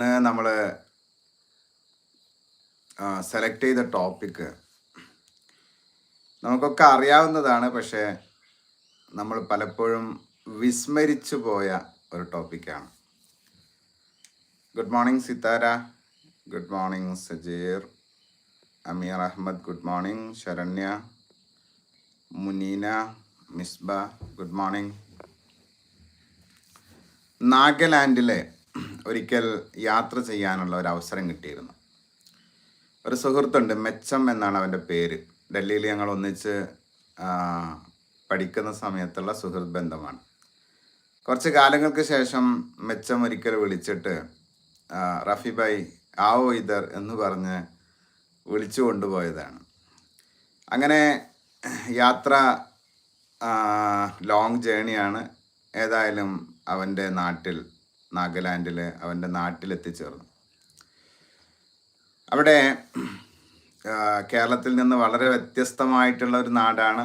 നമ്മൾ സെലക്ട് ചെയ്ത ടോപ്പിക്ക് നമുക്കൊക്കെ അറിയാവുന്നതാണ് പക്ഷേ നമ്മൾ പലപ്പോഴും വിസ്മരിച്ചു പോയ ഒരു ടോപ്പിക്കാണ് good morning Sithara good morning Sajeer Ameer Ahammed good morning Saranya Muneena Misba good morning നാഗാലാൻഡിലെ ഒരിക്കൽ യാത്ര ചെയ്യാനുള്ള ഒരു അവസരം കിട്ടിയിരുന്നു. ഒരു സുഹൃത്തുണ്ട് മെച്ചം എന്നാണ് അവന്റെ പേര്. ഡൽഹിയിൽ ഞങ്ങൾ ഒന്നിച്ച് പഠിക്കുന്ന സമയത്തുള്ള സുഹൃത്ത് ബന്ധമാണ്. കുറച്ച് കാലങ്ങൾക്ക് ശേഷം മെച്ചം ഒരിക്കൽ വിളിച്ചിട്ട് റഫി ഭായ് ആവോ ഇതർ എന്ന് പറഞ്ഞ് വിളിച്ചു കൊണ്ടുപോയതാണ്. അങ്ങനെ യാത്ര ലോങ് ജേണിയാണ് ഏതായാലും അവന്റെ നാട്ടിൽ നാഗാലാൻഡിൽ അവന്റെ നാട്ടിലെത്തിച്ചേർന്നു. അവിടെ കേരളത്തിൽ നിന്ന് വളരെ വ്യത്യസ്തമായിട്ടുള്ള ഒരു നാടാണ്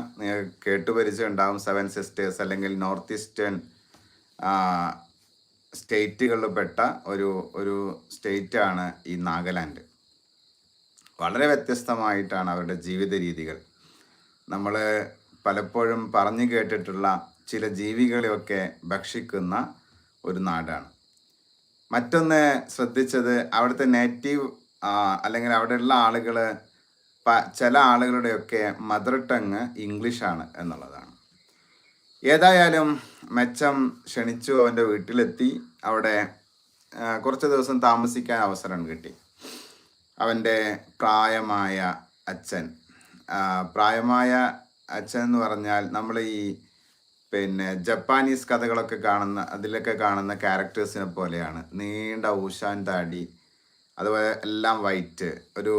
കേട്ടുപരിചയം ഉണ്ടാവും സെവൻ സിസ്റ്റേഴ്സ് അല്ലെങ്കിൽ നോർത്ത് ഈസ്റ്റേൺ സ്റ്റേറ്റുകളിൽ പെട്ട ഒരു ഒരു സ്റ്റേറ്റാണ് ഈ നാഗാലാൻഡ്. വളരെ വ്യത്യസ്തമായിട്ടാണ് അവരുടെ ജീവിത രീതികൾ. നമ്മൾ പലപ്പോഴും പറഞ്ഞു കേട്ടിട്ടുള്ള ചില ജീവികളെയൊക്കെ ഭക്ഷിക്കുന്ന ഒരു നാടാണ്. മറ്റൊന്ന് ശ്രദ്ധിച്ചത് അവിടുത്തെ നേറ്റീവ് അല്ലെങ്കിൽ അവിടെയുള്ള ആളുകൾ ചില ആളുകളുടെയൊക്കെ മദർ ടങ് ഇംഗ്ലീഷാണ് എന്നുള്ളതാണ്. ഏതായാലും മെച്ചം ക്ഷണിച്ചു അവന്റെ വീട്ടിലെത്തി. അവിടെ കുറച്ച് ദിവസം താമസിക്കാൻ അവസരം കിട്ടി. അവന്റെ പ്രായമായ അച്ഛൻ. പ്രായമായ അച്ഛൻ എന്ന് പറഞ്ഞാൽ നമ്മൾ ഈ പിന്നെ ജപ്പാനീസ് കഥകളൊക്കെ കാണുന്ന അതിലൊക്കെ കാണുന്ന ക്യാരക്ടേഴ്സിനെ പോലെയാണ്. നീണ്ട ഊഷാൻ താടി അതുപോലെ എല്ലാം വൈറ്റ് ഒരു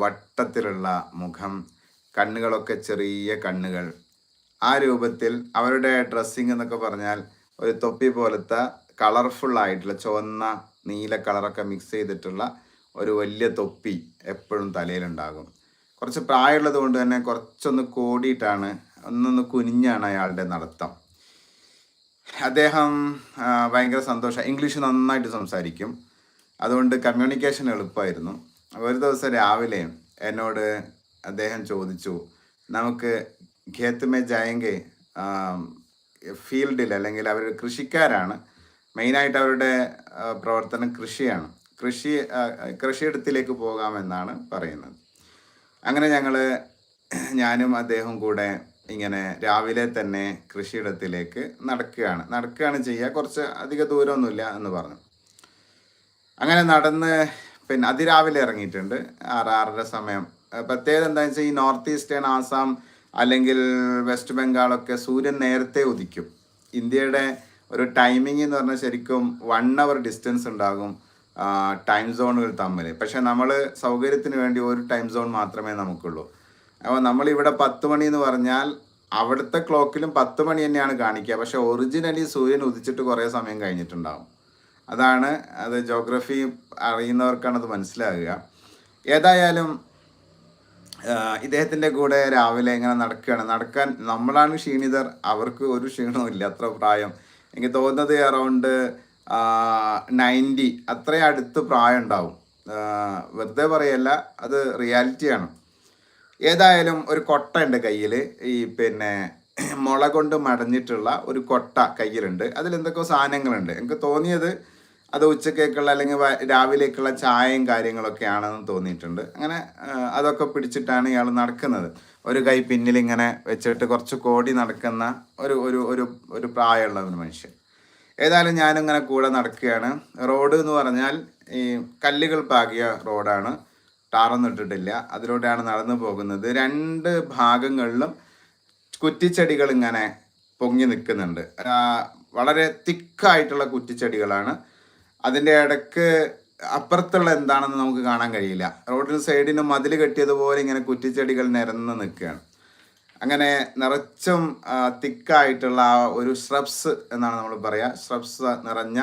വട്ടത്തിലുള്ള മുഖം കണ്ണുകളൊക്കെ ചെറിയ കണ്ണുകൾ. ആ രൂപത്തിൽ അവരുടെ ഡ്രസ്സിങ് എന്നൊക്കെ പറഞ്ഞാൽ ഒരു തൊപ്പി പോലത്തെ കളർഫുൾ ആയിട്ടുള്ള ചുവന്ന നീല കളറൊക്കെ മിക്സ് ചെയ്തിട്ടുള്ള ഒരു വലിയ തൊപ്പി എപ്പോഴും തലയിലുണ്ടാകും. കുറച്ച് പ്രായമുള്ളത് കൊണ്ട് തന്നെ കുറച്ചൊന്ന് കോടിയിട്ടാണ് ഒന്നൊന്ന് കുനിഞ്ഞാണ് അയാളുടെ നടത്തം. അദ്ദേഹം ഭയങ്കര സന്തോഷം. ഇംഗ്ലീഷ് നന്നായിട്ട് സംസാരിക്കും. അതുകൊണ്ട് കമ്മ്യൂണിക്കേഷൻ എളുപ്പമായിരുന്നു. ഒരു ദിവസം രാവിലെ എന്നോട് അദ്ദേഹം ചോദിച്ചു നമുക്ക് ഖേത്ത് മേ ജായെങ്കിൽ ഫീൽഡിൽ അല്ലെങ്കിൽ അവർ കൃഷിക്കാരാണ്. മെയിനായിട്ട് അവരുടെ പ്രവർത്തനം കൃഷിയാണ്. കൃഷി കൃഷിയിടത്തിലേക്ക് പോകാമെന്നാണ് പറയുന്നത്. അങ്ങനെ ഞങ്ങൾ ഞാനും അദ്ദേഹം കൂടെ ഇങ്ങനെ രാവിലെ തന്നെ കൃഷിയിടത്തിലേക്ക് നടക്കുകയാണ്. നടക്കുകയാണ് ചെയ്യുക. കുറച്ച് അധിക ദൂരമൊന്നുമില്ല എന്ന് പറഞ്ഞു. അങ്ങനെ നടന്ന് പിന്നെ അതിരാവിലെ ഇറങ്ങിയിട്ടുണ്ട്. ആറ് ആറര സമയം. പ്രത്യേകത എന്താണെന്ന് വെച്ചാൽ ഈ നോർത്ത് ഈസ്റ്റേൺ ആസാം അല്ലെങ്കിൽ വെസ്റ്റ് ബംഗാളൊക്കെ സൂര്യൻ നേരത്തെ ഉദിക്കും. ഇന്ത്യയുടെ ഒരു ടൈമിംഗ് എന്ന് പറഞ്ഞാൽ ശരിക്കും വൺ അവർ ഡിസ്റ്റൻസ് ഉണ്ടാകും ടൈം സോണുകൾ തമ്മിൽ പക്ഷെ നമ്മൾ സൗകര്യത്തിന് വേണ്ടി ഒരു ടൈം സോൺ മാത്രമേ നമുക്കുള്ളൂ. അപ്പോൾ നമ്മളിവിടെ പത്ത് മണി എന്ന് പറഞ്ഞാൽ അവിടുത്തെ ക്ലോക്കിലും പത്ത് മണി തന്നെയാണ് കാണിക്കുക. പക്ഷേ ഒറിജിനലി സൂര്യൻ ഉദിച്ചിട്ട് കുറേ സമയം കഴിഞ്ഞിട്ടുണ്ടാകും അതാണ് അത് ജോഗ്രഫി അറിയുന്നവർക്കാണ് അത് മനസ്സിലാകുക. ഏതായാലും ഇദ്ദേഹത്തിന്റെ കൂടെ രാവിലെ ഇങ്ങനെ നടക്കുകയാണ്. നടക്കാൻ നമ്മളാണ് ക്ഷീണിതർ. അവർക്ക് ഒരു ക്ഷീണവും ഇല്ല അത്ര പ്രായം. എനിക്ക് തോന്നുന്നത് അറൗണ്ട് നയന്റി അത്രയും അടുത്ത് പ്രായം ഉണ്ടാവും. വെറുതെ പറയല്ല അത് റിയാലിറ്റിയാണ് ഏതായാലും ഒരു കൊട്ട ഉണ്ട് കയ്യിൽ. ഈ പിന്നെ മുള കൊണ്ട് മടഞ്ഞിട്ടുള്ള ഒരു കൊട്ട കയ്യിലുണ്ട്. അതിൽ എന്തൊക്കെയോ സാധനങ്ങളുണ്ട്. എനിക്ക് തോന്നിയത് അത് ഉച്ചക്കേക്കുള്ള അല്ലെങ്കിൽ രാവിലേക്കുള്ള ചായയും കാര്യങ്ങളൊക്കെ ആണെന്ന് തോന്നിയിട്ടുണ്ട്. അങ്ങനെ അതൊക്കെ പിടിച്ചിട്ടാണ് ഇയാൾ നടക്കുന്നത്. ഒരു കൈ പിന്നിൽ ഇങ്ങനെ വെച്ചിട്ട് കുറച്ച് കോടി നടക്കുന്ന ഒരു ഒരു ഒരു ഒരു പ്രായമുള്ള ഒരു മനുഷ്യൻ. ഏതായാലും ഞാനിങ്ങനെ കൂടെ നടക്കുകയാണ്. റോഡ് എന്ന് പറഞ്ഞാൽ ഈ കല്ലുകൾ പാകിയ റോഡാണ്. ടാറൊന്നും ഇട്ടിട്ടില്ല അതിലൂടെയാണ് നടന്നു പോകുന്നത്. രണ്ട് ഭാഗങ്ങളിലും കുറ്റിച്ചെടികൾ ഇങ്ങനെ പൊങ്ങി നിൽക്കുന്നുണ്ട്. വളരെ തിക്കായിട്ടുള്ള കുറ്റിച്ചെടികളാണ്. അതിന്റെ ഇടയ്ക്ക് അപ്പുറത്തുള്ള എന്താണെന്ന് നമുക്ക് കാണാൻ കഴിയില്ല. റോഡിന് സൈഡിന് മതിൽ കെട്ടിയതുപോലെ ഇങ്ങനെ കുറ്റിച്ചെടികൾ നിരന്ന് നിൽക്കുകയാണ്. അങ്ങനെ നിറച്ചും തിക്കായിട്ടുള്ള ആ ഒരു ശ്രബ്സ് എന്നാണ് നമ്മൾ പറയുക ശ്രബ്സ് നിറഞ്ഞ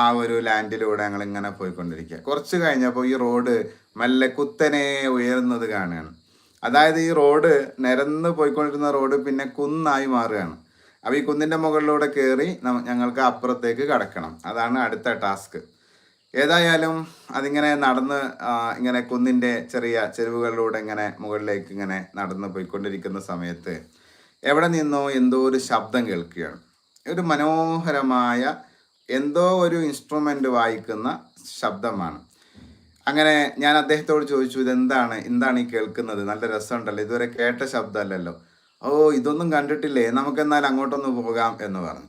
ആ ഒരു ലാൻഡിലൂടെ ഞങ്ങൾ ഇങ്ങനെ പോയിക്കൊണ്ടിരിക്കുക കുറച്ച് കഴിഞ്ഞപ്പോൾ ഈ റോഡ് മെല്ലെ കുത്തനെ ഉയരുന്നത് കാണുകയാണ്. അതായത് ഈ റോഡ് നിരന്ന് പോയിക്കൊണ്ടിരുന്ന റോഡ് പിന്നെ കുന്നായി മാറുകയാണ്. അപ്പോൾ ഈ കുന്നിന്റെ മുകളിലൂടെ കയറി ഞങ്ങൾക്ക് അപ്പുറത്തേക്ക് കടക്കണം. അതാണ് അടുത്ത ടാസ്ക് ഏതായാലും അതിങ്ങനെ നടന്ന് ഇങ്ങനെ കുന്നിന്റെ ചെറിയ ചെരുവുകളിലൂടെ ഇങ്ങനെ മുകളിലേക്ക് ഇങ്ങനെ നടന്ന് പോയിക്കൊണ്ടിരിക്കുന്ന സമയത്ത് എവിടെ നിന്നോ എന്തോ ഒരു ശബ്ദം കേൾക്കുകയാണ്. ഒരു മനോഹരമായ എന്തോ ഒരു ഇൻസ്ട്രുമെന്റ് വായിക്കുന്ന ശബ്ദമാണ്. അങ്ങനെ ഞാൻ അദ്ദേഹത്തോട് ചോദിച്ചു ഇതെന്താണ്? എന്താണ് ഈ കേൾക്കുന്നത്? നല്ല രസമുണ്ടല്ലോ. ഇതുവരെ കേട്ട ശബ്ദമല്ലല്ലോ. ഓ ഇതൊന്നും കണ്ടിട്ടില്ലേ? നമുക്കെന്നാൽ അങ്ങോട്ടൊന്ന് പോകാം എന്ന് പറഞ്ഞു.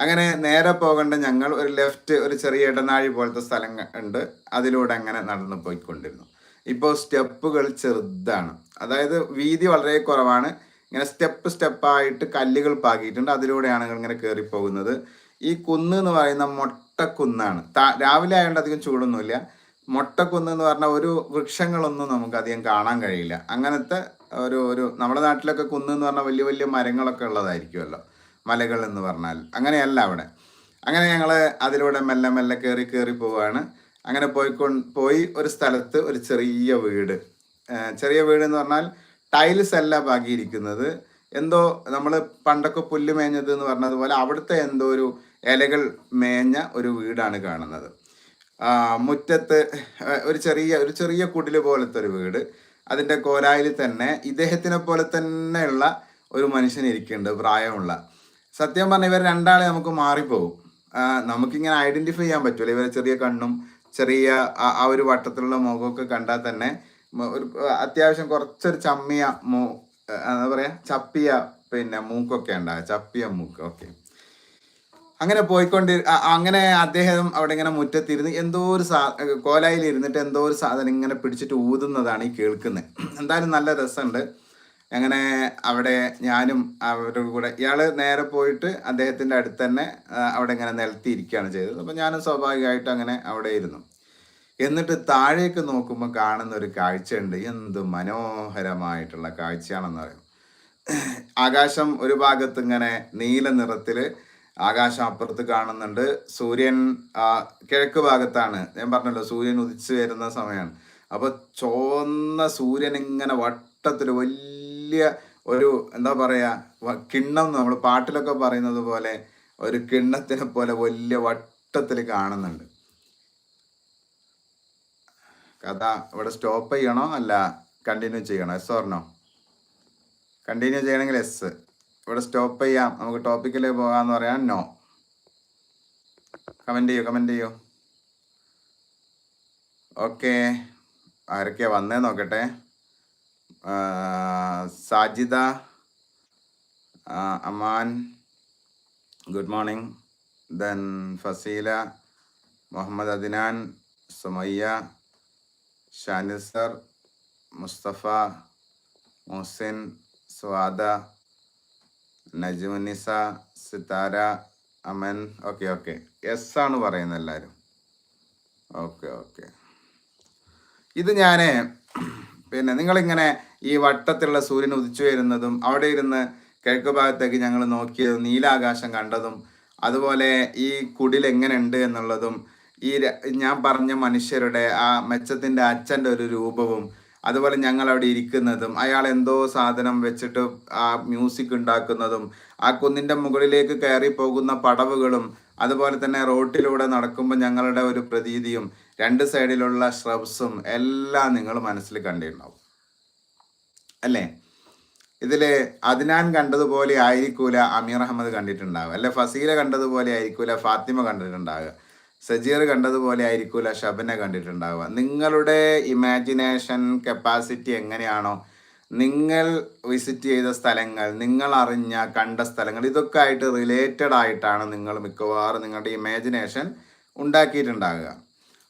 അങ്ങനെ നേരെ പോകേണ്ട ഞങ്ങൾ ഒരു ലെഫ്റ്റ് ഒരു ചെറിയ ഇടനാഴി പോലത്തെ സ്ഥലം ഉണ്ട്. അതിലൂടെ അങ്ങനെ നടന്നു പോയിക്കൊണ്ടിരുന്നു. ഇപ്പോൾ സ്റ്റെപ്പുകൾ ചെറുതാണ്. അതായത് വീതി വളരെ കുറവാണ്. ഇങ്ങനെ സ്റ്റെപ്പ് സ്റ്റെപ്പായിട്ട് കല്ലുകൾ പാകിയിട്ടുണ്ട്. അതിലൂടെയാണ് ഇങ്ങനെ കയറി പോകുന്നത് ഈ കുന്ന് എന്ന് പറയുന്ന മൊട്ടക്കുന്നാണ് രാവിലെ ആയതുകൊണ്ട് അധികം ചൂടൊന്നുമില്ല. മൊട്ടക്കുന്ന് എന്ന് പറഞ്ഞ ഒരു വൃക്ഷങ്ങളൊന്നും നമുക്ക് അധികം കാണാൻ കഴിയില്ല. അങ്ങനത്തെ ഒരു ഒരു നമ്മുടെ നാട്ടിലൊക്കെ കുന്ന് എന്ന് പറഞ്ഞാൽ വലിയ വലിയ മരങ്ങളൊക്കെ ഉള്ളതായിരിക്കുമല്ലോ. മലകൾ എന്ന് പറഞ്ഞാൽ. അങ്ങനെയല്ല അവിടെ. അങ്ങനെ ഞങ്ങൾ അതിലൂടെ മെല്ലെ മെല്ലെ കയറി കയറി പോവുകയാണ് അങ്ങനെ പോയിക്കൊ പോയി ഒരു സ്ഥലത്ത് ഒരു ചെറിയ വീട്. ചെറിയ വീട് എന്ന് പറഞ്ഞാൽ ടൈൽസ് അല്ല പാകിയിരിക്കുന്നത് എന്തോ നമ്മൾ പണ്ടൊക്കെ പുല്ല് മേഞ്ഞത് എന്ന് പറഞ്ഞതുപോലെ അവിടുത്തെ എന്തോ ഒരു ഇലകൾ മേഞ്ഞ ഒരു വീടാണ് കാണുന്നത്. മുറ്റത്ത് ഒരു ചെറിയ ഒരു ചെറിയ കുടിൽ പോലത്തെ ഒരു വീട്. അതിന്റെ കോലായിൽ തന്നെ ഇദ്ദേഹത്തിനെ പോലെ തന്നെയുള്ള ഒരു മനുഷ്യൻ ഇരിക്കുന്നുണ്ട് പ്രായമുള്ള. സത്യം പറഞ്ഞാൽ ഇവർ രണ്ടാളെ നമുക്ക് മാറിപ്പോകും നമുക്കിങ്ങനെ ഐഡന്റിഫൈ ചെയ്യാൻ പറ്റുമല്ലോ ഇവരെ ചെറിയ കണ്ണും ചെറിയ ആ ഒരു വട്ടത്തിലുള്ള മുഖമൊക്കെ കണ്ടാൽ തന്നെ ഒരു അത്യാവശ്യം കുറച്ചൊരു ചമ്മിയ മൂ എന്താ പറയുക ചപ്പിയ പിന്നെ മൂക്കൊക്കെ ഉണ്ടാകും ചപ്പിയ മൂക്ക് ഓക്കെ. അങ്ങനെ പോയിക്കൊണ്ട് അങ്ങനെ അദ്ദേഹം അവിടെ ഇങ്ങനെ മുറ്റത്തിരുന്ന് എന്തോ ഒരു സാ കോലായിൽ ഇരുന്നിട്ട് എന്തോ ഒരു സാധനം ഇങ്ങനെ പിടിച്ചിട്ട് ഊതുന്നതാണ് ഈ കേൾക്കുന്നത് എന്തായാലും നല്ല രസമുണ്ട് അങ്ങനെ അവിടെ ഞാനും അവരുടെ കൂടെ ഇയാൾ നേരെ പോയിട്ട് അദ്ദേഹത്തിന്റെ അടുത്ത് തന്നെ അവിടെ ഇങ്ങനെ നിലത്തിയിരിക്കുകയാണ് ചെയ്തത്. അപ്പം ഞാനും സ്വാഭാവികമായിട്ട് അങ്ങനെ അവിടെ ഇരുന്നു. എന്നിട്ട് താഴേക്ക് നോക്കുമ്പോൾ കാണുന്ന ഒരു കാഴ്ചയുണ്ട്. എന്ത് മനോഹരമായിട്ടുള്ള കാഴ്ചയാണെന്ന് പറയും. ആകാശം ഒരു ഭാഗത്ത് ഇങ്ങനെ നീല നിറത്തിൽ ആകാശം അപ്പുറത്ത് കാണുന്നുണ്ട്. സൂര്യൻ കിഴക്ക് ഭാഗത്താണ്. ഞാൻ പറഞ്ഞല്ലോ സൂര്യൻ ഉദിച്ചു വരുന്ന സമയമാണ് അപ്പോൾ ചുവന്ന സൂര്യൻ ഇങ്ങനെ വട്ടത്തിൽ വലിയ ഒരു എന്താ പറയാ വ- കിണ്ണം നമ്മൾ പാട്ടിലൊക്കെ പറയുന്നത് പോലെ ഒരു കിണ്ണത്തിനെ പോലെ വലിയ വട്ടത്തിൽ കാണുന്നുണ്ട്. കഥ ഇവിടെ സ്റ്റോപ്പ് ചെയ്യണോ? അല്ല കണ്ടിന്യൂ ചെയ്യണോ? എസ് ഓർണോ കണ്ടിന്യൂ ചെയ്യണമെങ്കിൽ എസ്. ഇവിടെ സ്റ്റോപ്പ് ചെയ്യാം. നമുക്ക് ടോപ്പിക്കിലേ പോകാമെന്ന് പറയാൻ നോ കമന്റ് ചെയ്യോ കമന്റ് ചെയ്യോ. ഓക്കെ ആരൊക്കെയാ വന്നേ നോക്കട്ടെ. Sajida Aman good morning then Fasila Muhammad Adinan Sumayya Shanisar Mustafa Muhsin Swada Najunisa Sithara Aman. Okay okay. Yes ആണ് പറയുന്നത് എല്ലാവരും. Okay okay. ഇത് ഞാൻ പിന്നെ നിങ്ങളിങ്ങനെ ഈ വട്ടത്തിലുള്ള സൂര്യൻ ഉദിച്ചു വരുന്നതും അവിടെ ഇരുന്ന് കിഴക്ക് ഭാഗത്തേക്ക് ഞങ്ങൾ നോക്കിയതും നീലാകാശം കണ്ടതും അതുപോലെ ഈ കുടിൽ എങ്ങനെയുണ്ട് എന്നുള്ളതും ഈ ഞാൻ പറഞ്ഞ മനുഷ്യരുടെ ആ മെച്ചത്തിന്റെ അച്ഛന്റെ ഒരു രൂപവും അതുപോലെ ഞങ്ങൾ അവിടെ ഇരിക്കുന്നതും അയാൾ എന്തോ സാധനം വെച്ചിട്ട് ആ മ്യൂസിക് ഉണ്ടാക്കുന്നതും ആ കുന്നിന്റെ മുകളിലേക്ക് കയറി പോകുന്ന പടവുകളും അതുപോലെ തന്നെ റോട്ടിലൂടെ നടക്കുമ്പോൾ ഞങ്ങളുടെ ഒരു പ്രതീതിയും രണ്ട് സൈഡിലുള്ള ശ്രബ്സും എല്ലാം നിങ്ങൾ മനസ്സിൽ കണ്ടിട്ടുണ്ടാവും. അല്ലേ? ഇതിൽ അദ്നാൻ കണ്ടതുപോലെ ആയിരിക്കൂല അമീർ അഹമ്മദ് കണ്ടിട്ടുണ്ടാവുക. അല്ലെ ഫസീല കണ്ടതുപോലെ ആയിരിക്കൂല ഫാത്തിമ കണ്ടിട്ടുണ്ടാവുക. സജീർ കണ്ടതുപോലെ ആയിരിക്കൂല ഷബന കണ്ടിട്ടുണ്ടാവുക. നിങ്ങളുടെ ഇമാജിനേഷൻ കപ്പാസിറ്റി എങ്ങനെയാണോ നിങ്ങൾ വിസിറ്റ് ചെയ്ത സ്ഥലങ്ങൾ നിങ്ങൾ അറിഞ്ഞ കണ്ട സ്ഥലങ്ങൾ ഇതൊക്കെ ആയിട്ട് റിലേറ്റഡ് ആയിട്ടാണ് നിങ്ങൾ മിക്കവാറും നിങ്ങളുടെ ഇമാജിനേഷൻ ഉണ്ടാക്കിയിട്ടുണ്ടാകുക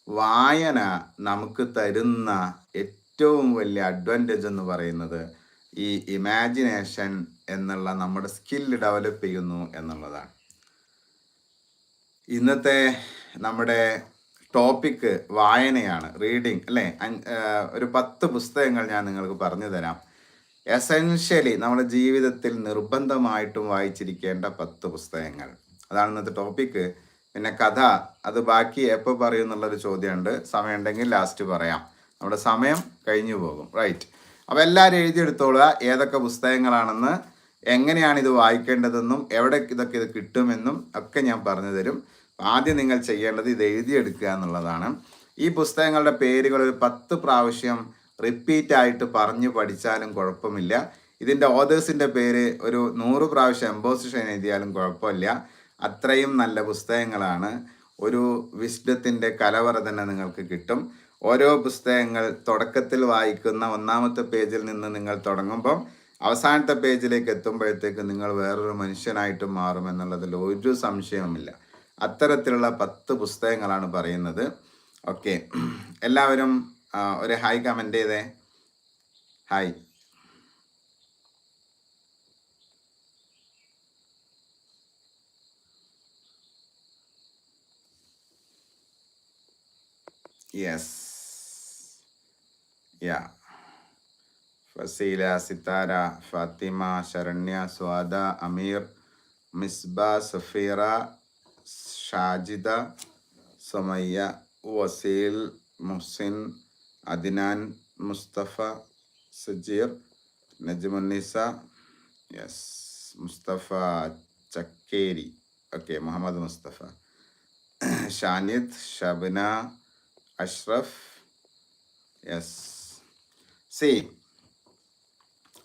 വായന നമുക്ക് തരുന്ന ഏറ്റവും വലിയ അഡ്വാന്റേജ് എന്ന് പറയുന്നത് ഈ ഇമാജിനേഷൻ എന്നുള്ള നമ്മുടെ സ്കില്ല് ഡെവലപ്പ് ചെയ്യുന്നു എന്നുള്ളതാണ്. ഇന്നത്തെ നമ്മുടെ ടോപ്പിക്ക് വായനയാണ് റീഡിങ് അല്ലേ? ഒരു പത്ത് പുസ്തകങ്ങൾ ഞാൻ നിങ്ങൾക്ക് പറഞ്ഞു തരാം. എസെൻഷ്യലി നമ്മുടെ ജീവിതത്തിൽ നിർബന്ധമായിട്ടും വായിച്ചിരിക്കേണ്ട പത്ത് പുസ്തകങ്ങൾ. അതാണ് ഇന്നത്തെ ടോപ്പിക്ക് പിന്നെ കഥ അത് ബാക്കി എപ്പോൾ പറയും എന്നുള്ളൊരു ചോദ്യമുണ്ട്. സമയമുണ്ടെങ്കിൽ ലാസ്റ്റ് പറയാം. നമ്മുടെ സമയം കഴിഞ്ഞു പോകും. റൈറ്റ് അപ്പോൾ എല്ലാവരും എഴുതിയെടുത്തോളുക. ഏതൊക്കെ പുസ്തകങ്ങളാണെന്ന് എങ്ങനെയാണ് ഇത് വായിക്കേണ്ടതെന്നും എവിടെ ഇതൊക്കെ ഇത് കിട്ടുമെന്നും ഒക്കെ ഞാൻ പറഞ്ഞു തരും. ആദ്യം നിങ്ങൾ ചെയ്യേണ്ടത് ഇത് എഴുതിയെടുക്കുക എന്നുള്ളതാണ്. ഈ പുസ്തകങ്ങളുടെ പേരുകൾ ഒരു പത്ത് പ്രാവശ്യം റിപ്പീറ്റ് ആയിട്ട് പറഞ്ഞു പഠിച്ചാലും കുഴപ്പമില്ല. ഇതിന്റെ ഓതേഴ്സിന്റെ പേര് ഒരു നൂറ് പ്രാവശ്യം എംബോസിഷൻ എഴുതിയാലും കുഴപ്പമില്ല. അത്രയും നല്ല പുസ്തകങ്ങളാണ്. ഒരു വിശ്വത്തിന്റെ കലവറ തന്നെ നിങ്ങൾക്ക് കിട്ടും. ഓരോ പുസ്തകങ്ങൾ തുടക്കത്തിൽ വായിക്കുന്ന ഒന്നാമത്തെ പേജിൽ നിന്ന് നിങ്ങൾ തുടങ്ങുമ്പം അവസാനത്തെ പേജിലേക്ക് എത്തുമ്പോഴത്തേക്ക് നിങ്ങൾ വേറൊരു മനുഷ്യനായിട്ട് മാറും എന്നുള്ളതിൽ ഒരു സംശയവുമില്ല. അത്തരത്തിലുള്ള പത്ത് പുസ്തകങ്ങളാണ് പറയുന്നത്. ഓക്കെ. എല്ലാവരും ഒരു ഹായ് കമന്റ് ചെയ്തേ. Hi. Yes yeah Fazeela Sithara Fathima Saranya Swada Ameer Misba Safeera Shajida Samayya Vaseel Muhsin Adinan Mustafa Sajeer Najmunnisa yes Mustafa Chakkeri. Okay Muhammad Mustafa. Shanid Shabana Ashraf yes C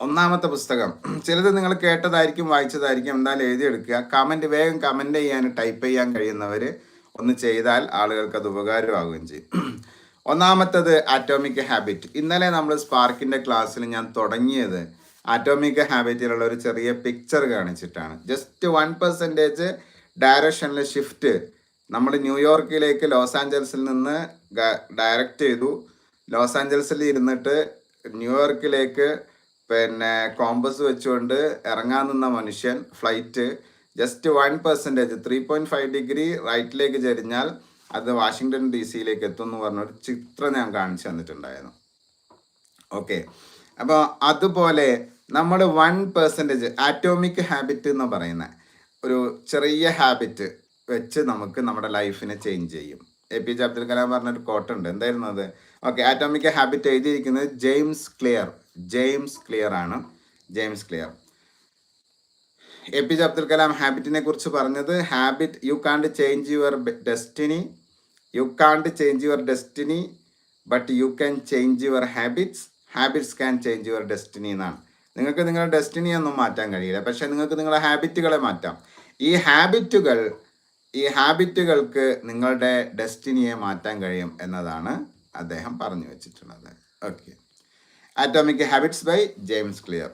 ഒന്നാമത്തെ പുസ്തകം. ചിലത് നിങ്ങൾ കേട്ടതായിരിക്കും വായിച്ചതായിരിക്കും എന്തായാലും എഴുതിയെടുക്കുക. Comment വേഗം comment ചെയ്യാൻ ടൈപ്പ് ചെയ്യാൻ കഴിയുന്നവർ ഒന്ന് ചെയ്താൽ ആളുകൾക്ക് അത് ഉപകാരമാകുകയും ചെയ്യും. ഒന്നാമത്തത് ആറ്റോമിക് ഹാബിറ്റ് ഇന്നലെ നമ്മൾ സ്പാർക്കിന്റെ ക്ലാസ്സിൽ ഞാൻ തുടങ്ങിയത് ആറ്റോമിക് ഹാബിറ്റിലുള്ള ഒരു ചെറിയ പിക്ചർ കാണിച്ചിട്ടാണ്. ജസ്റ്റ് വൺ പെർസെന്റേജ് ഡയറക്ഷനിൽ ഷിഫ്റ്റ് നമ്മൾ ന്യൂയോർക്കിലേക്ക് ലോസ് ആഞ്ചൽസിൽ നിന്ന് ഡയറക്റ്റ് ചെയ്തു. ലോസ് ആഞ്ചൽസിൽ ഇരുന്നിട്ട് ന്യൂയോർക്കിലേക്ക് പിന്നെ കോമ്പസ് വെച്ചുകൊണ്ട് ഇറങ്ങാൻ നിന്ന മനുഷ്യൻ flight just one percentage three point five degree റൈറ്റിലേക്ക് ചരിഞ്ഞാൽ അത് വാഷിങ്ടൺ ഡി സിയിലേക്ക് എത്തും എന്ന് പറഞ്ഞൊരു ചിത്രം ഞാൻ കാണിച്ചു തന്നിട്ടുണ്ടായിരുന്നു. ഓക്കെ അപ്പോൾ അതുപോലെ നമ്മൾ വൺ പെർസെന്റേജ് ആറ്റോമിക് ഹാബിറ്റ് എന്ന് പറയുന്ന ഒരു ചെറിയ ഹാബിറ്റ് വെച്ച് നമുക്ക് നമ്മുടെ ലൈഫിനെ ചേഞ്ച് ചെയ്യും. A P J Abdul Kalam പറഞ്ഞൊരു കോട്ടുണ്ട് എന്തായിരുന്നു അത്? ഓക്കെ ആറ്റോമിക് ഹാബിറ്റ് എഴുതിയിരിക്കുന്നത് ജെയിംസ് ക്ലിയർ. ജെയിംസ് ക്ലിയർ ആണ്. James Clear. A P J Abdul Kalam ഹാബിറ്റിനെ കുറിച്ച് പറഞ്ഞത് habit you can't change your destiny you can't change your destiny but you can change your habits habits can change your destiny എന്നാണ്. നിങ്ങൾക്ക് നിങ്ങളുടെ destiny ഒന്നും മാറ്റാൻ കഴിയില്ല. പക്ഷെ നിങ്ങൾക്ക് നിങ്ങളുടെ ഹാബിറ്റുകളെ മാറ്റാം. ഈ ഹാബിറ്റുകൾ ഈ ഹാബിറ്റുകൾക്ക് നിങ്ങളുടെ ഡെസ്റ്റിനിയെ മാറ്റാൻ കഴിയും എന്നതാണ് അദ്ദേഹം പറഞ്ഞു വെച്ചിട്ടുള്ളത്. Okay atomic habits by James Clear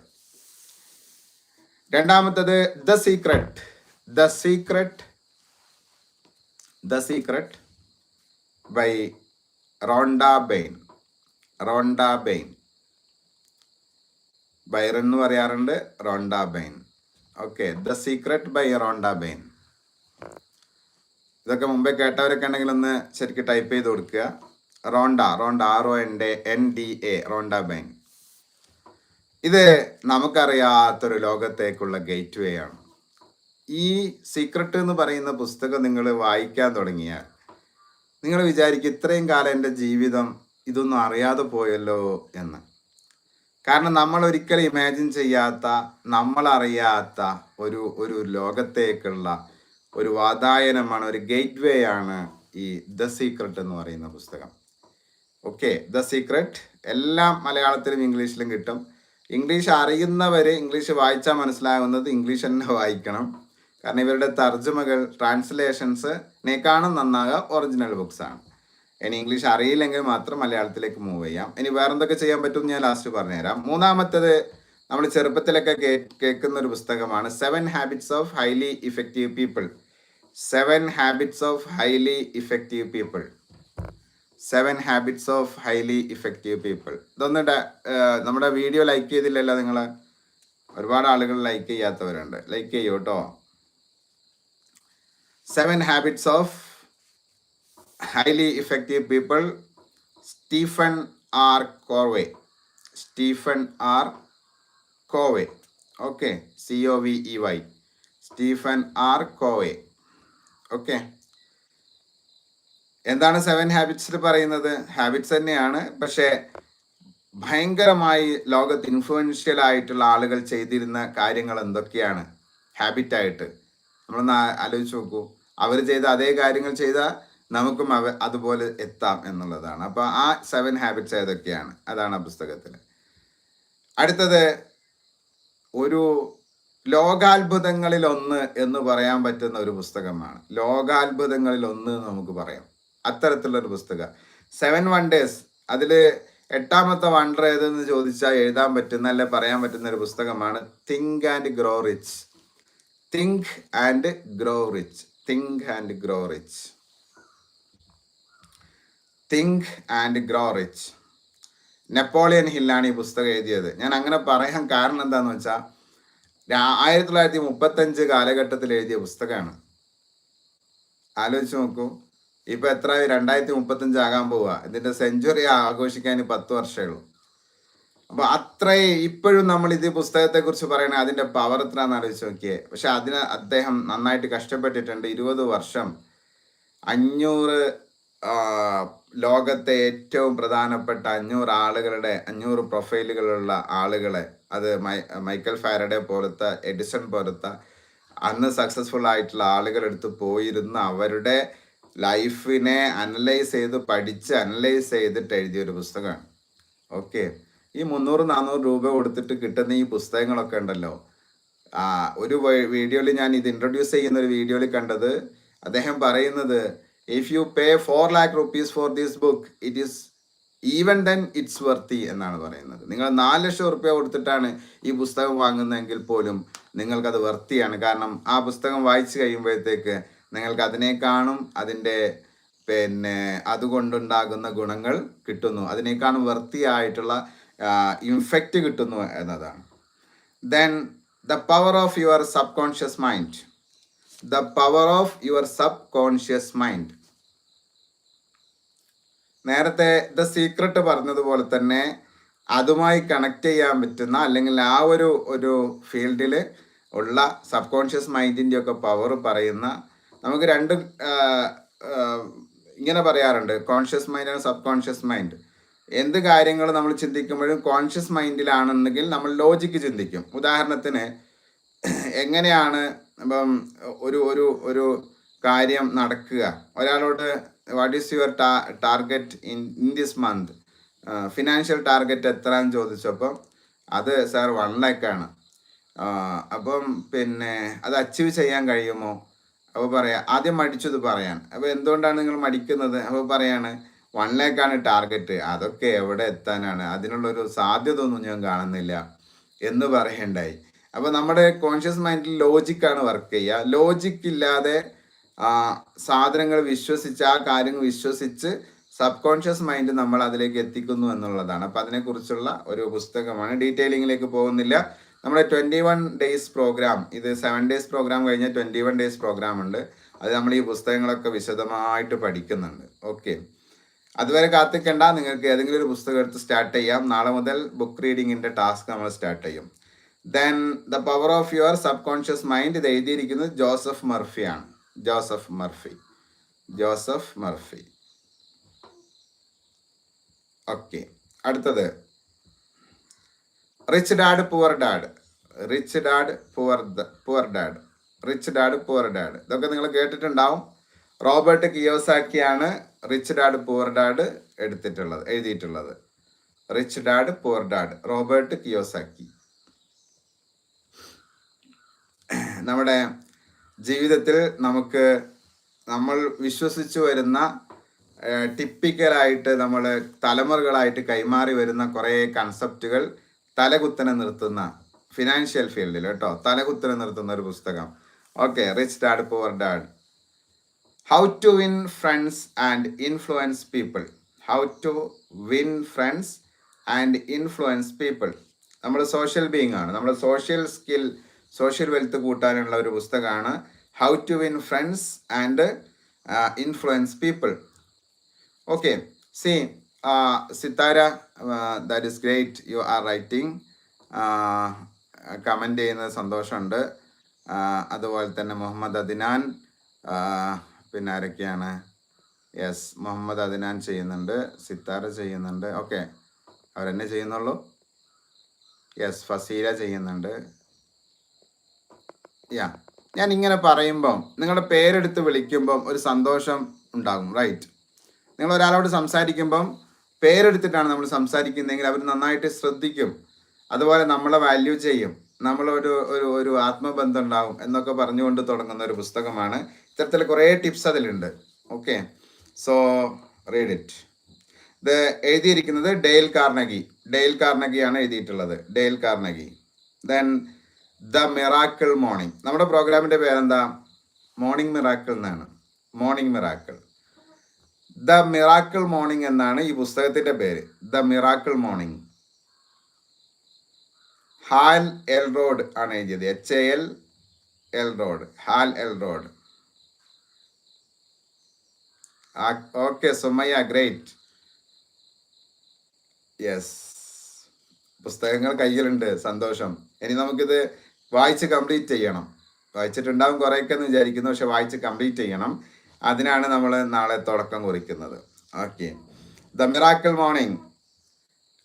രണ്ടാമത്തത് the secret the secret the secret by Rhonda Byrne Rhonda Byrne Byrne എന്ന് പറയാറുണ്ട് Rhonda Byrne okay the secret by Rhonda Byrne ഇതൊക്കെ മുമ്പേ കേട്ടവരൊക്കെ ഉണ്ടെങ്കിൽ ഒന്ന് ശരിക്കും ടൈപ്പ് ചെയ്ത് കൊടുക്കുക. Rhonda Rhonda R O N D N D A Rhonda Byrne ഇത് നമുക്കറിയാത്തൊരു ലോകത്തേക്കുള്ള ഗേറ്റ് വേ ആണ്. ഈ സീക്രട്ട് എന്ന് പറയുന്ന പുസ്തകം നിങ്ങൾ വായിക്കാൻ തുടങ്ങിയാൽ നിങ്ങൾ വിചാരിക്കും ഇത്രയും കാലം എന്റെ ജീവിതം ഇതൊന്നും അറിയാതെ പോയല്ലോ എന്ന്. കാരണം നമ്മൾ ഒരിക്കലും ഇമാജിൻ ചെയ്യാത്ത നമ്മളറിയാത്ത ഒരു ഒരു ലോകത്തേക്കുള്ള ഒരു വാതായനമാണ് ഒരു ഗേറ്റ് വേ ആണ് ഈ ദ സീക്രട്ട് എന്ന് പറയുന്ന പുസ്തകം. ഓക്കെ ദ സീക്രട്ട് എല്ലാം മലയാളത്തിലും ഇംഗ്ലീഷിലും കിട്ടും. ഇംഗ്ലീഷ് അറിയുന്നവർ ഇംഗ്ലീഷ് വായിച്ചാൽ മനസ്സിലാകുന്നത് ഇംഗ്ലീഷ് തന്നെ വായിക്കണം. കാരണം ഇവരുടെ തർജമകൾ ട്രാൻസ്ലേഷൻസ് ട്രാൻസ്ലേഷൻസിനേക്കാളും നന്നാകുക ഒറിജിനൽ ബുക്സ് ആണ്. ഇനി ഇംഗ്ലീഷ് അറിയില്ലെങ്കിൽ മാത്രം മലയാളത്തിലേക്ക് മൂവ് ചെയ്യാം. ഇനി വേറെന്തൊക്കെ ചെയ്യാൻ പറ്റും ഞാൻ ലാസ്റ്റ് പറഞ്ഞുതരാം. മൂന്നാമത്തേത് നമ്മൾ ചെറുപ്പത്തിലൊക്കെ കേ കേൾക്കുന്ന ഒരു പുസ്തകമാണ് seven habits of highly effective people seven habits of highly effective people seven habits of highly effective people ഇതൊന്ന് നമ്മുടെ വീഡിയോ ലൈക്ക് ചെയ്തില്ലല്ലോ നിങ്ങൾ ഒരുപാട് ആളുകൾ ലൈക്ക് ചെയ്യാത്തവരുണ്ട്. ലൈക്ക് ചെയ്യൂ കേട്ടോ seven habits of highly effective people Stephen R Covey Stephen R Covey okay C O V E Y Stephen R Covey okay എന്താണ് seven ഹാബിറ്റ്സിൽ പറയുന്നത്? ഹാബിറ്റ്സ് തന്നെയാണ്. പക്ഷേ ഭയങ്കരമായി ലോകത്ത് ഇൻഫ്ലുവൻഷ്യൽ ആയിട്ടുള്ള ആളുകൾ ചെയ്തിരുന്ന കാര്യങ്ങൾ എന്തൊക്കെയാണ്? ഹാബിറ്റായിട്ട് നമ്മളൊന്ന് ആലോചിച്ച് നോക്കൂ. അവർ ചെയ്ത അതേ കാര്യങ്ങൾ ചെയ്താൽ നമുക്കും അവ അതുപോലെ എത്താം എന്നുള്ളതാണ്. അപ്പോൾ ആ സെവൻ ഹാബിറ്റ്സ് ഏതൊക്കെയാണ്? അതാണ് ആ പുസ്തകത്തിൽ. അടുത്തത് ഒരു ലോകാത്ഭുതങ്ങളിൽ ഒന്ന് എന്ന് പറയാൻ പറ്റുന്ന ഒരു പുസ്തകമാണ്. ലോകാത്ഭുതങ്ങളിൽ ഒന്ന് എന്ന് നമുക്ക് പറയാം. അത്തരത്തിലുള്ള ഒരു പുസ്തകം. സെവൻ വണ്ടേഴ്സ് അതിൽ എട്ടാമത്തെ വണ്ടർ ഏതെന്ന് ചോദിച്ചാൽ എഴുതാൻ പറ്റുന്ന അല്ലെ പറയാൻ പറ്റുന്ന ഒരു പുസ്തകമാണ് think and grow rich think and grow rich think and grow rich think and grow rich Napoleon ഹില്ലാണ് ഈ പുസ്തകം എഴുതിയത്. ഞാൻ അങ്ങനെ പറയാൻ കാരണം എന്താണെന്ന് വെച്ചാൽ ആയിരത്തി തൊള്ളായിരത്തി മുപ്പത്തഞ്ച് കാലഘട്ടത്തിൽ എഴുതിയ പുസ്തകമാണ്. ആലോചിച്ച് നോക്കൂ. ഇപ്പൊ എത്ര? രണ്ടായിരത്തി മുപ്പത്തഞ്ച് ആകാൻ പോവുക ഇതിന്റെ സെഞ്ചുറി ആഘോഷിക്കാൻ പത്ത് വർഷമേ ഉള്ളൂ. അപ്പൊ അത്രയും ഇപ്പോഴും നമ്മൾ ഇത് പുസ്തകത്തെ കുറിച്ച് പറയണേ അതിന്റെ പവർ എത്രയാന്ന് ആലോചിച്ച് നോക്കിയേ. പക്ഷെ അതിന് അദ്ദേഹം നന്നായിട്ട് കഷ്ടപ്പെട്ടിട്ടുണ്ട്. ഇരുപത് വർഷം അഞ്ഞൂറ് ലോകത്തെ ഏറ്റവും പ്രധാനപ്പെട്ട അഞ്ഞൂറ് ആളുകളുടെ അഞ്ഞൂറ് പ്രൊഫൈലുകളുള്ള ആളുകളെ അത് മൈക്കൽ ഫാരഡെ പോലത്തെ എഡിസൺ പോലത്തെ അന്ന് സക്സസ്ഫുൾ ആയിട്ടുള്ള ആളുകളെടുത്ത് പോയിരുന്ന അവരുടെ ലൈഫിനെ അനലൈസ് ചെയ്ത് പഠിച്ച് അനലൈസ് ചെയ്തിട്ട് എഴുതിയ ഒരു പുസ്തകമാണ്. ഓക്കെ. ഈ മുന്നൂറ് നാനൂറ് രൂപ കൊടുത്തിട്ട് കിട്ടുന്ന ഈ പുസ്തകങ്ങളൊക്കെ ഉണ്ടല്ലോ. ആ, ഒരു വീഡിയോയിൽ ഞാൻ ഇത് ഇൻട്രൊഡ്യൂസ് ചെയ്യുന്ന ഒരു വീഡിയോയിൽ കണ്ടത് അദ്ദേഹം പറയുന്നത് if you pay four lakh rupees for this book it is even then it's worthy എന്നാണ് പറയുന്നത്. നിങ്ങൾ നാല് ലക്ഷം റുപ്യ കൊടുത്തിട്ടാണ് ഈ പുസ്തകം വാങ്ങുന്നതെങ്കിൽ പോലും നിങ്ങൾക്കത് വർത്തിയാണ് കാരണം ആ പുസ്തകം വായിച്ചു കഴിയുമ്പോഴത്തേക്ക് നിങ്ങൾക്ക് അതിനെ അതിന്റെ പിന്നെ അതുകൊണ്ടുണ്ടാകുന്ന ഗുണങ്ങൾ കിട്ടുന്നു. അതിനേക്കാളും വൃത്തിയായിട്ടുള്ള ഇൻഫെക്റ്റ് കിട്ടുന്നു എന്നതാണ്. Then the power of your subconscious mind the power of your subconscious mind നേരത്തെ ദ സീക്രട്ട് പറഞ്ഞതുപോലെ തന്നെ അതുമായി കണക്ട് ചെയ്യാൻ പറ്റുന്ന അല്ലെങ്കിൽ ആ ഒരു ഒരു ഫീൽഡിൽ ഉള്ള സബ് കോൺഷ്യസ് മൈൻഡിന്റെ ഒക്കെ പവർ പറയുന്ന നമുക്ക് രണ്ട് ഇങ്ങനെ പറയാറുണ്ട്. കോൺഷ്യസ് മൈൻഡ് ആണ് സബ് കോൺഷ്യസ് മൈൻഡ് എന്ത് കാര്യങ്ങൾ നമ്മൾ ചിന്തിക്കുമ്പോഴും കോൺഷ്യസ് മൈൻഡിലാണെന്നെങ്കിൽ നമ്മൾ ലോജിക്ക് ചിന്തിക്കും. ഉദാഹരണത്തിന് എങ്ങനെയാണ് ഇപ്പം ഒരു ഒരു ഒരു കാര്യം നടക്കുക? ഒരാളോട് what is your ta target in in this month financial target എത്ര എന്ന് ചോദിച്ചപ്പം അത് സാർ വൺ ലാക്കാണ് അപ്പം പിന്നെ അത് അച്ചീവ് ചെയ്യാൻ കഴിയുമോ? അപ്പോൾ പറയാം ആദ്യം മടിച്ചത് പറയാൻ. അപ്പോൾ എന്തുകൊണ്ടാണ് നിങ്ങൾ മടിക്കുന്നത്? അപ്പോൾ പറയാണ് വൺ ലാക്കാണ് ടാർഗറ്റ് അതൊക്കെ എവിടെ എത്താനാണ്? അതിനുള്ളൊരു സാധ്യത ഒന്നും ഞാൻ കാണുന്നില്ല. എന്ന് പറയണ്ടായി. അപ്പോൾ നമ്മുടെ കോൺഷ്യസ് മൈൻഡിൽ ലോജിക്കാണ് വർക്ക് ചെയ്യുക. ലോജിക്ക് ഇല്ലാതെ സാധനങ്ങൾ വിശ്വസിച്ച് ആ കാര്യങ്ങൾ വിശ്വസിച്ച് സബ് കോൺഷ്യസ് മൈൻഡ് നമ്മൾ അതിലേക്ക് എത്തിക്കുന്നു എന്നുള്ളതാണ്. അപ്പം അതിനെക്കുറിച്ചുള്ള ഒരു പുസ്തകമാണ്. ഡീറ്റെയിലിങ്ങിലേക്ക് പോകുന്നില്ല. നമ്മുടെ ട്വന്റി വൺ ഡേയ്സ് പ്രോഗ്രാം ഇത് സെവൻ ഡേയ്സ് പ്രോഗ്രാം കഴിഞ്ഞാൽ ട്വന്റി വൺ ഡേയ്സ് പ്രോഗ്രാം ഉണ്ട്. അത് നമ്മൾ ഈ പുസ്തകങ്ങളൊക്കെ വിശദമായിട്ട് പഠിക്കുന്നുണ്ട്. ഓക്കെ അതുവരെ കാത്തിക്കണ്ട. നിങ്ങൾക്ക് ഏതെങ്കിലും ഒരു പുസ്തകം എടുത്ത് സ്റ്റാർട്ട് ചെയ്യാം. നാളെ മുതൽ ബുക്ക് റീഡിങ്ങിന്റെ ടാസ്ക് നമ്മൾ സ്റ്റാർട്ട് ചെയ്യും. Then the power of your subconscious mind ഇത് എഴുതിയിരിക്കുന്നത് Joseph മർഫിയാണ് Joseph Murphy. Joseph Murphy. Okay അടുത്തത്. Rich dad poor dad rich dad poor poor dad rich dad poor dad ഇതൊക്കെ നിങ്ങൾ കേട്ടിട്ടുണ്ടാവും. റോബർട്ട് കിയോസാക്കിയാണ് റിച്ച് ഡാഡ് പുവർ ഡാഡ് എടുത്തിട്ടുള്ളത് എഴുതിയിട്ടുള്ളത്. Rich dad poor dad Robert Kiyosaki. നമ്മുടെ ജീവിതത്തിൽ നമുക്ക് നമ്മൾ വിശ്വസിച്ചു വരുന്ന ടിപ്പിക്കലായിട്ട് നമ്മൾ തലമുറകളായിട്ട് കൈമാറി വരുന്ന കുറേ കൺസെപ്റ്റുകൾ തലകുത്തനെ നിർത്തുന്ന ഫിനാൻഷ്യൽ ഫീൽഡിൽ കേട്ടോ. തലകുത്തനെ നിർത്തുന്ന ഒരു പുസ്തകം. Okay rich dad poor dad how to win friends and influence people how to win friends and influence people നമ്മൾ സോഷ്യൽ ബീങ് ആണ്. നമ്മൾ സോഷ്യൽ സ്കിൽ സോഷ്യൽ വെൽത്ത് കൂട്ടാനുള്ള ഒരു പുസ്തകമാണ് how to win friends and influence people okay C Sithara that is great you are writing comment ചെയ്യുന്നത് സന്തോഷമുണ്ട്. അതുപോലെ തന്നെ മുഹമ്മദ് അദിനാൻ പിന്നെ ആരൊക്കെയാണ്? യെസ് മുഹമ്മദ് അദിനാൻ ചെയ്യുന്നുണ്ട് സിത്താര ചെയ്യുന്നുണ്ട്. ഓക്കെ അവരെന്നെ ചെയ്യുന്നുള്ളൂ. യെസ് ഫസീല ചെയ്യുന്നുണ്ട്. യാ ഞാൻ ഇങ്ങനെ പറയുമ്പം നിങ്ങളുടെ പേരെടുത്ത് വിളിക്കുമ്പം ഒരു സന്തോഷം ഉണ്ടാകും റൈറ്റ് നിങ്ങൾ ഒരാളോട് സംസാരിക്കുമ്പം പേരെടുത്തിട്ടാണ് നമ്മൾ സംസാരിക്കുന്നതെങ്കിൽ അവർ നന്നായിട്ട് ശ്രദ്ധിക്കും. അതുപോലെ നമ്മളെ വാല്യൂ ചെയ്യും. നമ്മളൊരു ഒരു ഒരു ആത്മബന്ധം ഉണ്ടാവും എന്നൊക്കെ പറഞ്ഞുകൊണ്ട് തുടങ്ങുന്ന ഒരു പുസ്തകമാണ്. ഇത്തരത്തിൽ കുറേ ടിപ്സ് അതിലുണ്ട്. ഓക്കെ സോ റീഡ് ഇറ്റ് ഇത് എഴുതിയിരിക്കുന്നത് ഡെയിൽ കാർണഗി ഡെയിൽ കാർണഗിയാണ് എഴുതിയിട്ടുള്ളത്. Dale Carnegie then the miracle morning നമ്മുടെ പ്രോഗ്രാമിന്റെ പേരെന്താ? മോർണിംഗ് മിറാക്കിൾ എന്നാണ്. Morning miracle the miracle morning എന്നാണ് ഈ പുസ്തകത്തിന്റെ പേര്. The miracle morning. Hal Elrod ആണ് എഴുതിയത്. H A L Elrod. Hal Elrod. Okay Sumayya great. Yes. പുസ്തകങ്ങൾ കയ്യിലുണ്ട്. സന്തോഷം. ഇനി നമുക്കിത് വായിച്ച് കംപ്ലീറ്റ് ചെയ്യണം. വായിച്ചിട്ടുണ്ടാവും കുറേയൊക്കെ എന്ന് വിചാരിക്കുന്നു പക്ഷെ വായിച്ച് കംപ്ലീറ്റ് ചെയ്യണം. അതിനാണ് നമ്മൾ നാളെ തുടക്കം കുറിക്കുന്നത്. ഓക്കെ ദ മിറാക്കിൾ മോർണിംഗ്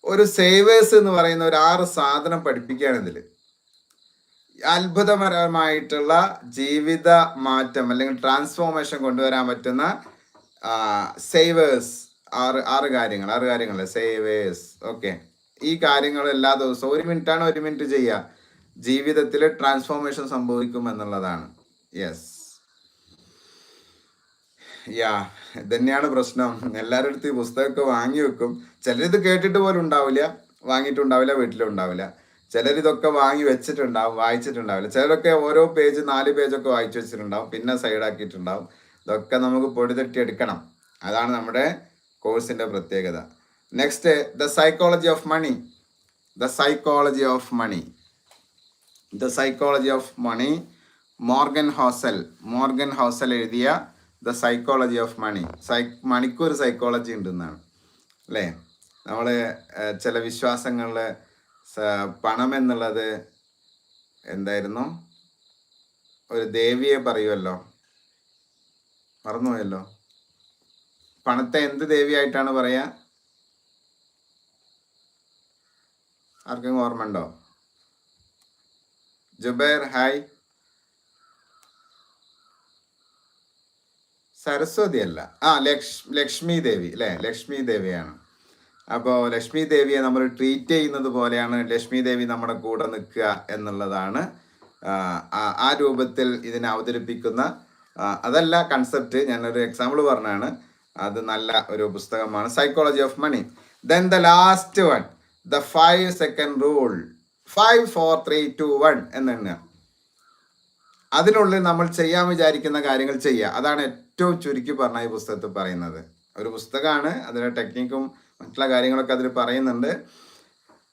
ഒരു സേവേഴ്സ് എന്ന് പറയുന്ന ഒരു ആറ് സാധനം പഠിപ്പിക്കുകയാണ് ഇതിൽ അത്ഭുതപരമായിട്ടുള്ള ജീവിത മാറ്റം അല്ലെങ്കിൽ ട്രാൻസ്ഫോർമേഷൻ കൊണ്ടുവരാൻ പറ്റുന്ന സേവേഴ്സ് ആറ് ആറ് കാര്യങ്ങൾ ആറ് കാര്യങ്ങൾ സേവേഴ്സ് ഓക്കെ ഈ കാര്യങ്ങൾ എല്ലാ ദിവസവും ഒരു മിനിറ്റാണ് ഒരു മിനിറ്റ് ചെയ്യുക. ജീവിതത്തിൽ ട്രാൻസ്ഫോർമേഷൻ സംഭവിക്കും എന്നുള്ളതാണ് യെസ് യാ ഇതന്നെയാണ് പ്രശ്നം. എല്ലാവരുടെ അടുത്ത് ഈ പുസ്തകമൊക്കെ വാങ്ങി വെക്കും. ചിലരിത് കേട്ടിട്ട് പോലും ഉണ്ടാവില്ല. വാങ്ങിയിട്ടുണ്ടാവില്ല വീട്ടിലുണ്ടാവില്ല. ചിലരിതൊക്കെ വാങ്ങി വെച്ചിട്ടുണ്ടാവും വായിച്ചിട്ടുണ്ടാവില്ല. ചിലരൊക്കെ ഓരോ പേജ് നാല് പേജൊക്കെ വായിച്ചു വെച്ചിട്ടുണ്ടാവും. പിന്നെ സൈഡാക്കിയിട്ടുണ്ടാവും. ഇതൊക്കെ നമുക്ക് പൊടി തട്ടി എടുക്കണം. അതാണ് നമ്മുടെ കോഴ്സിന്റെ പ്രത്യേകത. Next the psychology of money the psychology of money the psychology of money Morgan Housel Morgan Housel എഴുതിയ ദ സൈക്കോളജി ഓഫ് മണി സൈ മണിക്കൊരു സൈക്കോളജി ഉണ്ടെന്നാണ്. അല്ലേ? നമ്മൾ ചില വിശ്വാസങ്ങളിൽ പണം എന്നുള്ളത് എന്തായിരുന്നു? ഒരു ദേവിയെ പറയുമല്ലോ മറന്നുപോയല്ലോ. പണത്തെ എന്ത് ദേവിയായിട്ടാണ് പറയുക ആർക്കെങ്കിലും ഓർമ്മ ഉണ്ടോ ജുബൈർ ഹായ്. സരസ്വതി അല്ല ആ ലക്ഷ് ലക്ഷ്മി ദേവി അല്ലേ? ലക്ഷ്മി ദേവിയാണ് അപ്പോൾ ലക്ഷ്മി ദേവിയെ നമ്മൾ ട്രീറ്റ് ചെയ്യുന്നത് പോലെയാണ് ലക്ഷ്മി ദേവി നമ്മുടെ കൂടെ നിൽക്കുക എന്നുള്ളതാണ് ആ, രൂപത്തിൽ ഇതിനെ അവതരിപ്പിക്കുന്ന അതല്ല കൺസെപ്റ്റ് ഞാനൊരു എക്സാമ്പിൾ പറഞ്ഞാണ്. അത് നല്ല ഒരു പുസ്തകമാണ്. Psychology of money then the last one the five second rule five four three two one എന്ന് അതിനുള്ളിൽ നമ്മൾ ചെയ്യാൻ വിചാരിക്കുന്ന കാര്യങ്ങൾ ചെയ്യുക. അതാണ് ഏറ്റവും ചുരുക്കി പറഞ്ഞ ഈ പുസ്തകത്തിൽ പറയുന്നത്. ഒരു പുസ്തകമാണ് അതിലെ ടെക്നിക്കും മറ്റുള്ള കാര്യങ്ങളൊക്കെ അതിൽ പറയുന്നുണ്ട്.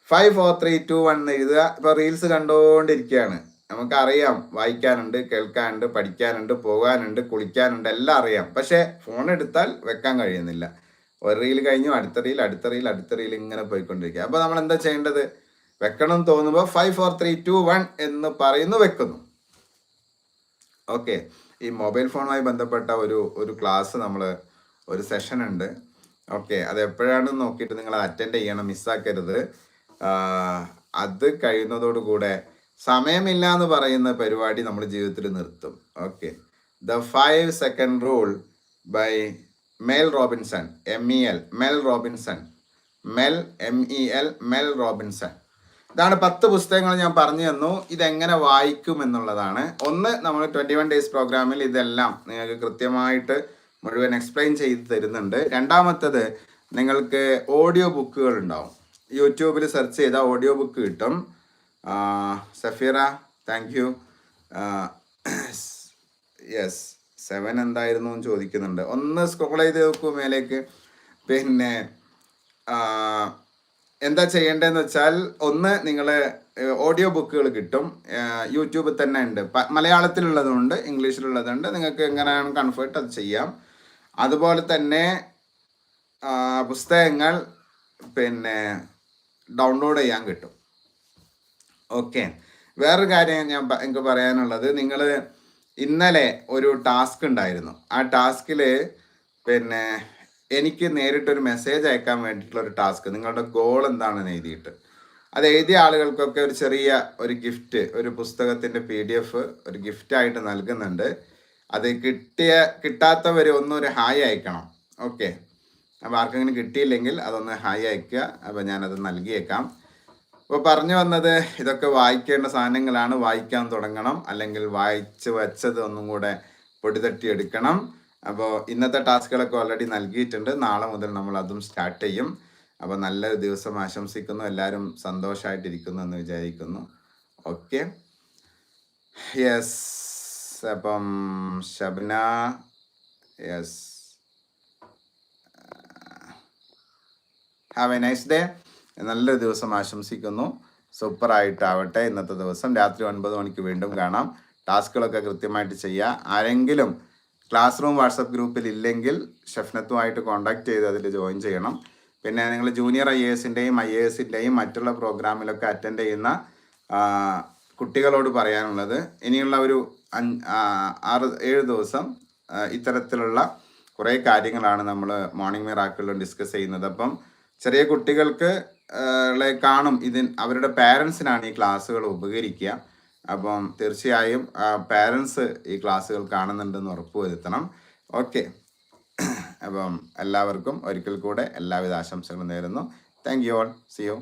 Five four three two one എഴുതുക. ഇപ്പോൾ റീൽസ് കണ്ടുകൊണ്ടിരിക്കുകയാണ് നമുക്കറിയാം വായിക്കാനുണ്ട് കേൾക്കാനുണ്ട് പഠിക്കാനുണ്ട് പോകാനുണ്ട് കുളിക്കാനുണ്ട് എല്ലാം അറിയാം. പക്ഷേ ഫോൺ എടുത്താൽ വെക്കാൻ കഴിയുന്നില്ല. ഒരു റീൽ കഴിഞ്ഞു അടുത്ത റീൽ അടുത്ത റീൽ അടുത്ത റീൽ ഇങ്ങനെ പോയിക്കൊണ്ടിരിക്കുക. അപ്പോൾ നമ്മൾ എന്താ ചെയ്യേണ്ടത്? വെക്കണം തോന്നുമ്പോൾ five four three two one എന്ന് പറയുന്നു വെക്കുന്നു. ഓക്കെ ഈ മൊബൈൽ ഫോണുമായി ബന്ധപ്പെട്ട ഒരു ഒരു ക്ലാസ് നമ്മൾ ഒരു സെഷൻ ഉണ്ട്. ഓക്കെ അത് എപ്പോഴാണെന്ന് നോക്കിയിട്ട് നിങ്ങൾ അറ്റൻഡ് ചെയ്യണം മിസ്സാക്കരുത് അത് കഴിയുന്നതോടുകൂടെ സമയമില്ല എന്ന് പറയുന്ന പരിപാടി നമ്മൾ ജീവിതത്തിൽ നിർത്തും. Okay. The five second rule by Mel Robinson M E L Mel Robinson Mel M E L Mel Robinson ഇതാണ് പത്ത് പുസ്തകങ്ങൾ ഞാൻ പറഞ്ഞു തന്നു. ഇതെങ്ങനെ വായിക്കും എന്നുള്ളതാണ്. ഒന്ന് നമ്മൾ ട്വന്റി വൺ ഡേയ്സ് പ്രോഗ്രാമിൽ ഇതെല്ലാം നിങ്ങൾക്ക് കൃത്യമായിട്ട് മുഴുവൻ എക്സ്പ്ലെയിൻ ചെയ്ത് തരുന്നുണ്ട്. രണ്ടാമത്തത് നിങ്ങൾക്ക് ഓഡിയോ ബുക്കുകൾ ഉണ്ടാവും. യൂട്യൂബിൽ സെർച്ച് ചെയ്താൽ ഓഡിയോ ബുക്ക് കിട്ടും. Safeera thank you yes seven എന്തായിരുന്നു എന്ന് ചോദിക്കുന്നുണ്ട്. ഒന്ന് സ്ക്രോൾ ചെയ്ത് നോക്കൂ മേലേക്ക്. പിന്നെ എന്താ ചെയ്യേണ്ടതെന്ന് വെച്ചാൽ ഒന്ന് നിങ്ങൾ ഓഡിയോ ബുക്കുകൾ കിട്ടും. യൂട്യൂബിൽ തന്നെ ഉണ്ട്. മലയാളത്തിലുള്ളതുണ്ട് ഇംഗ്ലീഷിലുള്ളതുണ്ട്. നിങ്ങൾക്ക് എങ്ങനെയാണ് കംഫർട്ട് അത് ചെയ്യാം. അതുപോലെ തന്നെ പുസ്തകങ്ങൾ പിന്നെ ഡൗൺലോഡ് ചെയ്യാൻ കിട്ടും. ഓക്കെ വേറൊരു കാര്യം ഞാൻ എനിക്ക് പറയാനുള്ളത്. നിങ്ങൾ ഇന്നലെ ഒരു ടാസ്ക് ഉണ്ടായിരുന്നു. ആ ടാസ്കിൽ പിന്നെ എനിക്ക് നേരിട്ടൊരു മെസ്സേജ് അയക്കാൻ വേണ്ടിയിട്ടുള്ള ഒരു ടാസ്ക് നിങ്ങളുടെ ഗോൾ എന്താണെന്ന് എഴുതിയിട്ട്. അത് എഴുതിയ ആളുകൾക്കൊക്കെ ഒരു ചെറിയ ഒരു ഗിഫ്റ്റ് ഒരു പുസ്തകത്തിന്റെ പി ഡി എഫ് ഒരു ഗിഫ്റ്റായിട്ട് നൽകുന്നുണ്ട്. അത് കിട്ടിയ കിട്ടാത്തവർ ഒരു ഹായ് അയക്കണം. ഓക്കെ അപ്പോൾ ആർക്കെങ്കിലും കിട്ടിയില്ലെങ്കിൽ അതൊന്ന് ഹായ് അയക്കുക. അപ്പോൾ ഞാനത് നൽകിയേക്കാം. അപ്പോൾ പറഞ്ഞു വന്നത് ഇതൊക്കെ വായിക്കേണ്ട സാധനങ്ങളാണ്. വായിക്കാൻ തുടങ്ങണം. അല്ലെങ്കിൽ വായിച്ച് വച്ചത് ഒന്നും കൂടെ പൊടിതട്ടി എടുക്കണം. അപ്പോൾ ഇന്നത്തെ ടാസ്കുകളൊക്കെ ഓൾറെഡി നൽകിയിട്ടുണ്ട്. നാളെ മുതൽ നമ്മൾ അതും സ്റ്റാർട്ട് ചെയ്യും. അപ്പോൾ നല്ലൊരു ദിവസം ആശംസിക്കുന്നു. എല്ലാവരും സന്തോഷമായിട്ടിരിക്കുന്നു എന്ന് വിചാരിക്കുന്നു. ഓക്കെ യെസ് അപ്പം Shabna yes have a nice day നല്ലൊരു ദിവസം ആശംസിക്കുന്നു. സൂപ്പറായിട്ടാവട്ടെ ഇന്നത്തെ ദിവസം. രാത്രി ഒൻപത് മണിക്ക് വീണ്ടും കാണാം. ടാസ്കുകളൊക്കെ കൃത്യമായിട്ട് ചെയ്യുക ആരെങ്കിലും ക്ലാസ് റൂം വാട്സപ്പ് ഗ്രൂപ്പിൽ ഇല്ലെങ്കിൽ ഷെഫ്നത്തുമായിട്ട് കോൺടാക്ട് ചെയ്ത് അതിൽ ജോയിൻ ചെയ്യണം. പിന്നെ നിങ്ങൾ ജൂനിയർ ഐ എസിന്റെയും ഐ എ എസിന്റെയും മറ്റുള്ള പ്രോഗ്രാമിലൊക്കെ അറ്റൻഡ് ചെയ്യുന്ന കുട്ടികളോട് പറയാനുള്ളത്. ഇനിയുള്ള ഒരു ആറ് ഏഴ് ദിവസം ഇത്തരത്തിലുള്ള കുറേ കാര്യങ്ങളാണ് നമ്മൾ മോർണിംഗ് മിറാക്കിളിലും ഡിസ്കസ് ചെയ്യുന്നത്. അപ്പം ചെറിയ കുട്ടികൾക്ക് കാണും. ഇതിൻ അവരുടെ പാരൻസിനാണ് ഈ ക്ലാസ്സുകൾ ഉപകരിക്കുക. അപ്പം തീർച്ചയായും പാരൻസ് ഈ ക്ലാസ്സുകൾ കാണുന്നുണ്ടെന്ന് ഉറപ്പുവരുത്തണം. ഓക്കെ അപ്പം എല്ലാവർക്കും ഒരിക്കൽ കൂടെ എല്ലാവിധ ആശംസകളും നേരുന്നു. Thank you all see you